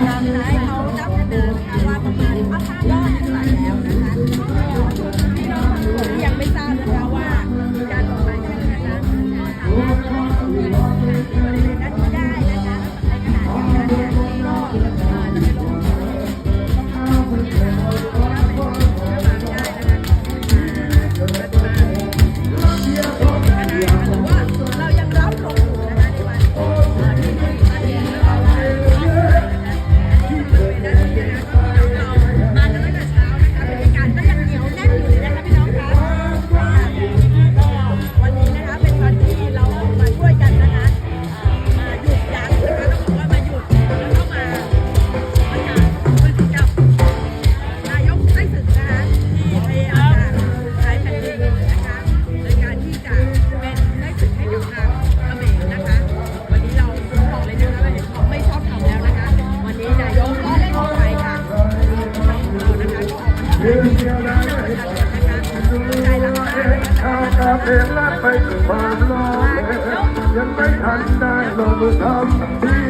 来来来。 งและไปถึงความรอยังไม่ทันได้ลงมือทำดีแล้วทำสุดแล้ว